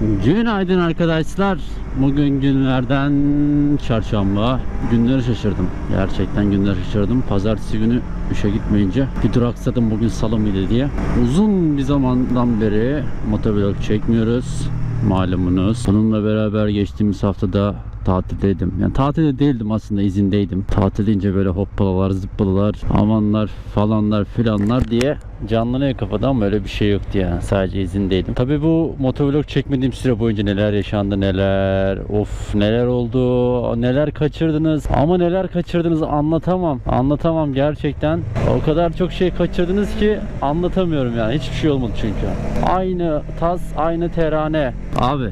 Günaydın arkadaşlar. Bugün günlerden çarşamba. Günleri şaşırdım. Gerçekten günleri şaşırdım. Pazartesi günü işe gitmeyince bir duraksadım bugün salı mıydı diye. Uzun bir zamandan beri motovlog çekmiyoruz. Malumunuz. Bununla beraber geçtiğimiz haftada tatildeydim. Yani tatilde değildim aslında izindeydim. Tatil deyince böyle hoppalalar zıppalalar amanlar falanlar filanlar diye canlanıyor kafada ama öyle bir şey yoktu yani. Sadece izindeydim. Tabi bu motovlog çekmediğim süre boyunca neler yaşandı neler of neler oldu neler kaçırdınız ama neler kaçırdınız anlatamam. Anlatamam gerçekten. O kadar çok şey kaçırdınız ki anlatamıyorum yani. Hiçbir şey olmadı çünkü. Aynı tas aynı terane. Abi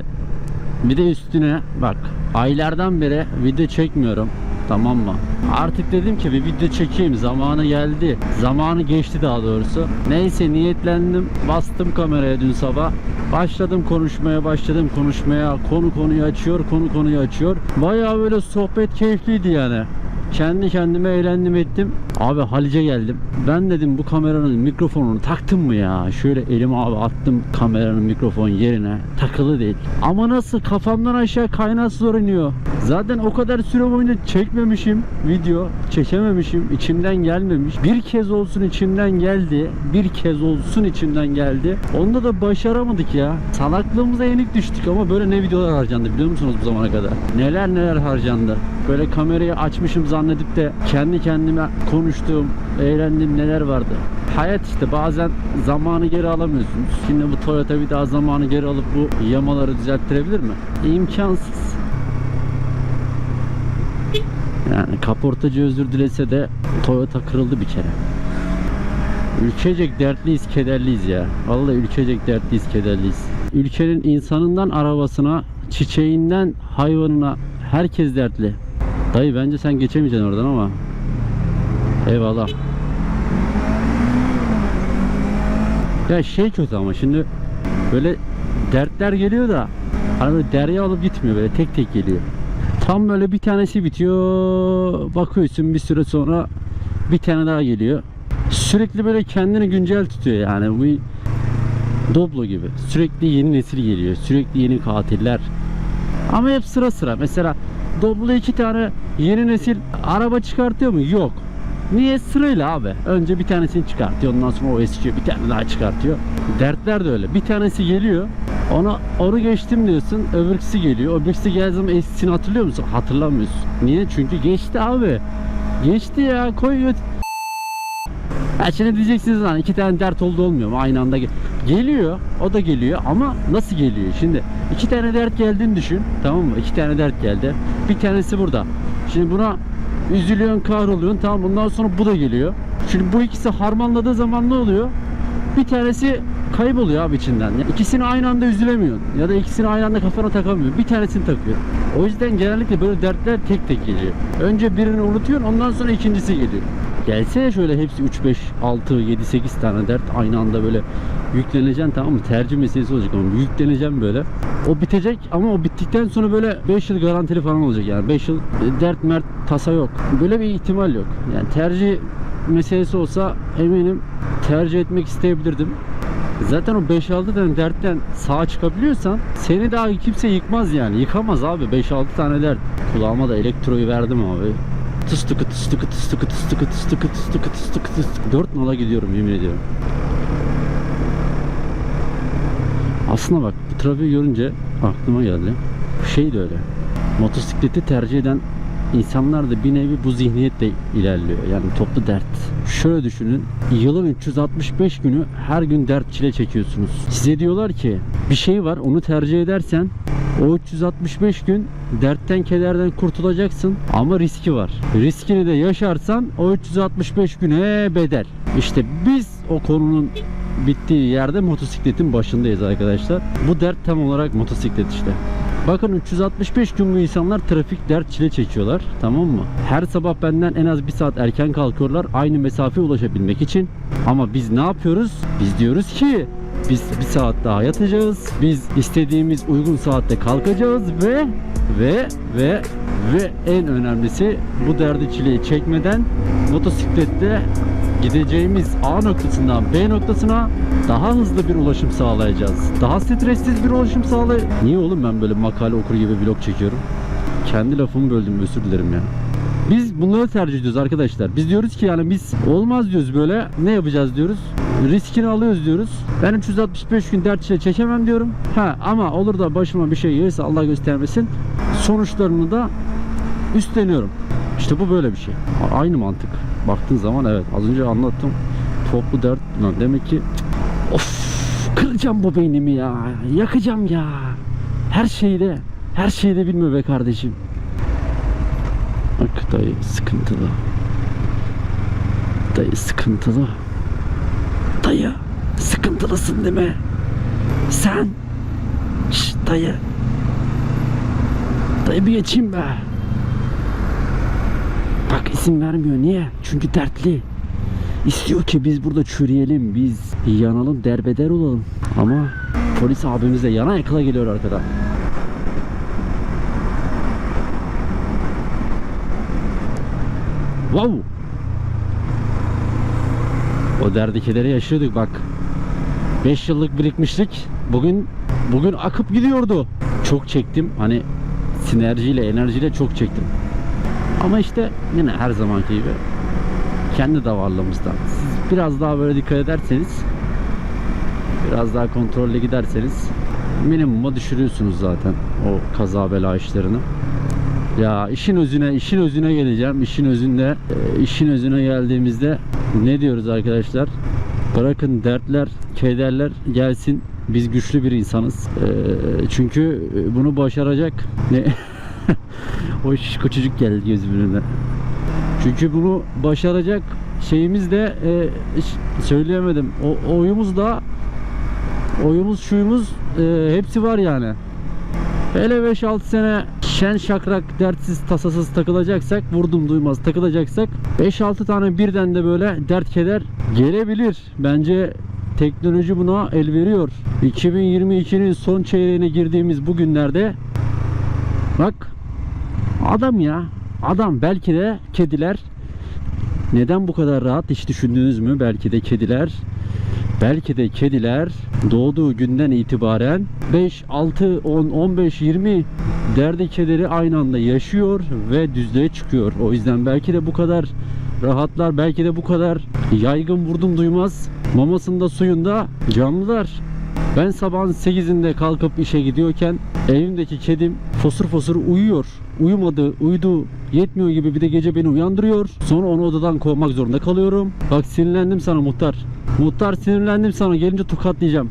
bir de üstüne bak aylardan beri video çekmiyorum. Tamam mı? Artık dedim ki bir video çekeyim. Zamanı geldi. Zamanı geçti daha doğrusu. Neyse niyetlendim. Bastım kameraya dün sabah. Başladım konuşmaya başladım konuşmaya. Konu konuyu açıyor, konu konuyu açıyor. Bayağı böyle sohbet keyifliydi yani. Kendi kendime eğlendim ettim. Abi Halice geldim. Ben dedim bu kameranın mikrofonunu taktım mı ya? Şöyle elimi abi attım kameranın mikrofon yerine. Takılı değil. Ama nasıl kafamdan aşağı kaynağı zor iniyor. Zaten o kadar süre boyunca çekmemişim video. Çekememişim. içimden gelmemiş. Bir kez olsun içimden geldi. Bir kez olsun içimden geldi. Onda da başaramadık ya. Salaklığımıza yenik düştük ama böyle ne videolar harcandı biliyor musunuz bu zamana kadar? Neler neler harcandı. Böyle kamerayı açmışım zannedip de kendi kendime konuştuğum, eğlendiğim neler vardı. Hayat işte bazen zamanı geri alamıyorsunuz. Şimdi bu Toyota bir daha zamanı geri alıp bu yamaları düzelttirebilir mi? İmkansız. Yani kaportacı özür dilese de Toyota kırıldı bir kere. Ülkecek dertliyiz, kederliyiz ya. Vallahi ülkecek dertliyiz, kederliyiz. Ülkenin insanından arabasına, çiçeğinden hayvanına herkes dertli. Dayı bence sen geçemeyeceksin oradan ama. Eyvallah. Ya şey kötü ama şimdi böyle dertler geliyor da hani derya alıp gitmiyor böyle tek tek geliyor. Tam böyle bir tanesi bitiyor bakıyorsun bir süre sonra bir tane daha geliyor. Sürekli böyle kendini güncel tutuyor yani bu Doblo gibi. Sürekli yeni nesil geliyor. Sürekli yeni katiller. Ama hep sıra sıra. Mesela Doblo iki tane yeni nesil araba çıkartıyor mu? Yok. Niye sırayla abi? Önce bir tanesini çıkartıyor. Ondan sonra o eskiyor. Bir tane daha çıkartıyor. Dertler de öyle. Bir tanesi geliyor. Onu onu geçtim diyorsun. Öbürküsü geliyor. Öbürküsü geldiği zaman eskisini hatırlıyor musun? Hatırlamıyorsun. Niye? Çünkü geçti abi. Geçti ya. Koy göt. Ha şimdi diyeceksiniz lan iki tane dert oldu olmuyor mu? Aynı anda gel- geliyor. O da geliyor ama nasıl geliyor? Şimdi iki tane dert geldiğini düşün. Tamam mı? İki tane dert geldi. Bir tanesi burada. Şimdi buna üzülüyorsun, kahroluyorsun. Tamam bundan sonra bu da geliyor. Şimdi bu ikisi harmanladığı zaman ne oluyor? Bir tanesi kayboluyor abi içinden. Ya ikisini aynı anda üzülemiyorsun. Ya da ikisini aynı anda kafana takamıyorsun. Bir tanesini takıyor. O yüzden genellikle böyle dertler tek tek geliyor. Önce birini unutuyorsun ondan sonra ikincisi geliyor. Gelse şöyle hepsi 3, 5, 6, 7, 8 tane dert aynı anda böyle yükleneceksin tamam mı? Tercih meselesi olacak ama yükleneceğim böyle. O bitecek ama o bittikten sonra böyle 5 yıl garantili falan olacak yani. 5 yıl dert mert tasa yok. Böyle bir ihtimal yok. Yani tercih meselesi olsa eminim tercih etmek isteyebilirdim. Zaten o 5-6 tane dertten sağa çıkabiliyorsan seni daha kimse yıkmaz yani. Yıkamaz abi 5-6 tane dert. Kulağıma da elektroyu verdim abi. Tıs tıkı tıs tıkı tıs tıkı tıs tıkı tıs tıkı tıs tıkı tıs tıkı tıs tıkı. 4 nola gidiyorum yemin ediyorum. Aslında bak bu trafiği görünce aklıma geldi. Şey de öyle. Motosikleti tercih eden insanlar da bir nevi bu zihniyetle ilerliyor. Yani toplu dert. Şöyle düşünün. Yılın 365 günü her gün dert çile çekiyorsunuz. Size diyorlar ki bir şey var onu tercih edersen o 365 gün dertten kederden kurtulacaksın ama riski var. Riskini de yaşarsan o 365 güne bedel. İşte biz o konunun bittiği yerde motosikletin başındayız arkadaşlar. Bu dert tam olarak motosiklet işte. Bakın 365 gün bu insanlar trafik dert çile çekiyorlar. Tamam mı? Her sabah benden en az bir saat erken kalkıyorlar. Aynı mesafeye ulaşabilmek için. Ama biz ne yapıyoruz? Biz diyoruz ki biz bir saat daha yatacağız. Biz istediğimiz uygun saatte kalkacağız ve ve ve Ve en önemlisi bu derdi çileyi çekmeden motosiklette gideceğimiz A noktasından B noktasına daha hızlı bir ulaşım sağlayacağız. Daha stressiz bir ulaşım sağlay. Niye oğlum ben böyle makale okur gibi vlog çekiyorum? Kendi lafımı böldüm özür dilerim ya. Biz bunları tercih ediyoruz arkadaşlar. Biz diyoruz ki yani biz olmaz diyoruz böyle. Ne yapacağız diyoruz. Riskini alıyoruz diyoruz. Ben 365 gün dert çile çekemem diyorum. Ha ama olur da başıma bir şey gelirse Allah göstermesin. Sonuçlarını da üstleniyorum. İşte bu böyle bir şey. Aynı mantık. Baktığın zaman evet az önce anlattım. Toplu dert. Demek ki of kıracağım bu beynimi ya. Yakacağım ya. Her şeyde her şeyde bilme be kardeşim. Bak dayı sıkıntılı. Dayı sıkıntılı. Dayı sıkıntılısın değil mi? Sen. Şşt dayı. Dayı bir geçeyim be. Bak isim vermiyor. Niye? Çünkü dertli. İstiyor ki biz burada çürüyelim. Biz yanalım, derbeder olalım. Ama polis abimiz de yana yakala geliyor arkadan. Wow. O derdi kederi yaşıyorduk bak. 5 yıllık birikmişlik bugün bugün akıp gidiyordu. Çok çektim. Hani sinerjiyle, enerjiyle çok çektim. Ama işte yine her zamanki gibi kendi davarlığımızdan. Siz biraz daha böyle dikkat ederseniz biraz daha kontrolle giderseniz minimuma düşürüyorsunuz zaten o kaza bela işlerini. Ya işin özüne, işin özüne geleceğim. İşin özünde, e, işin özüne geldiğimizde ne diyoruz arkadaşlar? Bırakın dertler, kederler gelsin. Biz güçlü bir insanız. E, çünkü bunu başaracak ne o şişko çocuk geldi gözümün önüne. Çünkü bunu başaracak şeyimiz de e, söyleyemedim. O oyumuz da oyumuz şuyumuz e, hepsi var yani. Hele 5-6 sene şen şakrak dertsiz tasasız takılacaksak vurdum duymaz takılacaksak 5-6 tane birden de böyle dert keder gelebilir. Bence teknoloji buna el veriyor. 2022'nin son çeyreğine girdiğimiz bu günlerde bak adam ya adam belki de kediler neden bu kadar rahat hiç düşündünüz mü? Belki de kediler Belki de kediler doğduğu günden itibaren 5, 6, 10, 15, 20 derdi kederi aynı anda yaşıyor ve düzlüğe çıkıyor. O yüzden belki de bu kadar rahatlar, belki de bu kadar yaygın vurdum duymaz. Mamasında suyunda canlılar. Ben sabahın 8'inde kalkıp işe gidiyorken evimdeki kedim fosur fosur uyuyor. Uyumadı, uyudu, yetmiyor gibi bir de gece beni uyandırıyor. Sonra onu odadan kovmak zorunda kalıyorum. Bak sinirlendim sana muhtar. Muhtar sinirlendim sana gelince tokatlayacağım.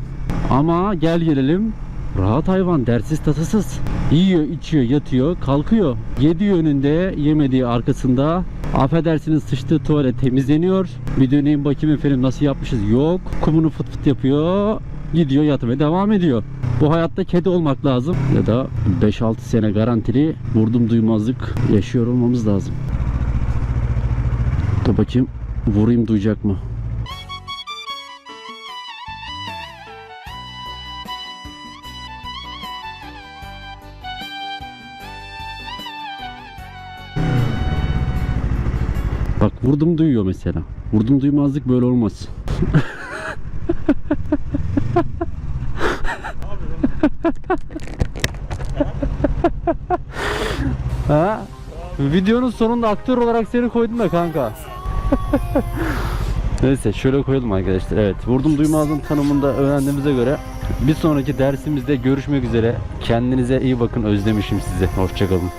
Ama gel gelelim Rahat hayvan, dersiz tasasız. Yiyor, içiyor, yatıyor, kalkıyor. Yediği önünde, yemediği arkasında. Affedersiniz sıçtığı tuvalet temizleniyor. Bir döneyim bakayım efendim nasıl yapmışız. Yok. Kumunu fıt fıt yapıyor. Gidiyor yatmaya devam ediyor. Bu hayatta kedi olmak lazım. Ya da 5-6 sene garantili vurdum duymazlık yaşıyor olmamız lazım. Dur bakayım vurayım duyacak mı? Bak vurdum duyuyor mesela. Vurdum duymazlık böyle olmaz. ha? Videonun sonunda aktör olarak seni koydum da kanka. Neyse şöyle koyalım arkadaşlar. Evet vurdum duymazlığın tanımında öğrendiğimize göre bir sonraki dersimizde görüşmek üzere. Kendinize iyi bakın özlemişim sizi. Hoşçakalın.